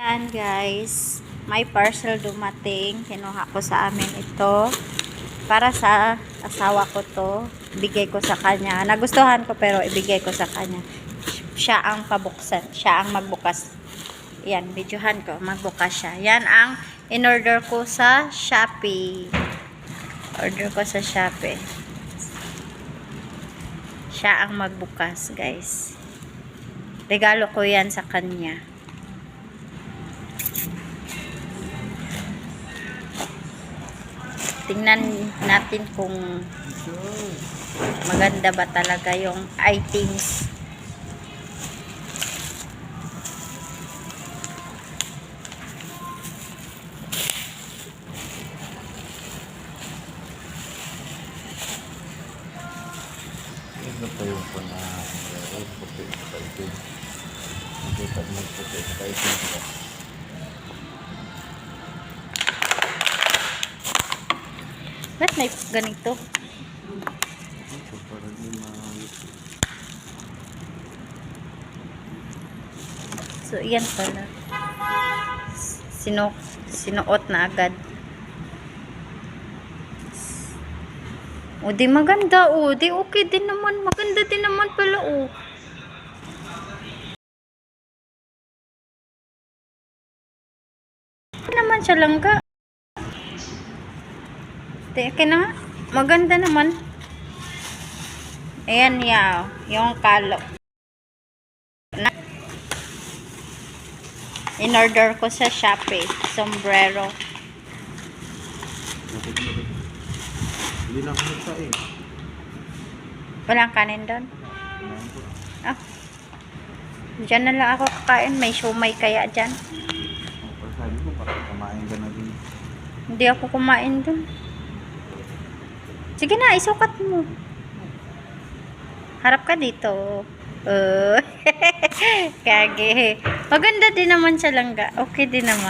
Yan guys, may parcel dumating. Kinuha ko sa amin ito. Para sa asawa ko to. Bigay ko sa kanya. Nagustuhan ko pero ibigay ko sa kanya. Siya ang pabuksan. Siya ang magbukas. Yan, videohan ko. Magbukas siya. Yan ang in-order ko sa Shopee. Order ko sa Shopee. Siya ang magbukas, guys. Regalo ko yan sa kanya. Tingnan natin kung maganda ba talaga yung items. Ito pa yung pana uh, puti sa itin. Nakita mo puti sa Ba't may ganito? So, yan pala. Sinu sinuot na agad. O, di maganda, o. Di okay din naman. Maganda din naman pala, o. Naman siya langga. Di, okay na nga. Maganda naman. Ayan, yaw. Yung kalo. Na In-order ko sa Shopee. Sombrero. Hindi ako sa eh. Walang kanin doon. Ah. Diyan na lang ako kakain. May shumay kaya dyan. Sabi ko, parang kumain ka na din. Hindi ako kumain doon. Sige na, isukat mo. Harap ka dito. Oh. Kage. Maganda din naman siya langga. Okay din naman.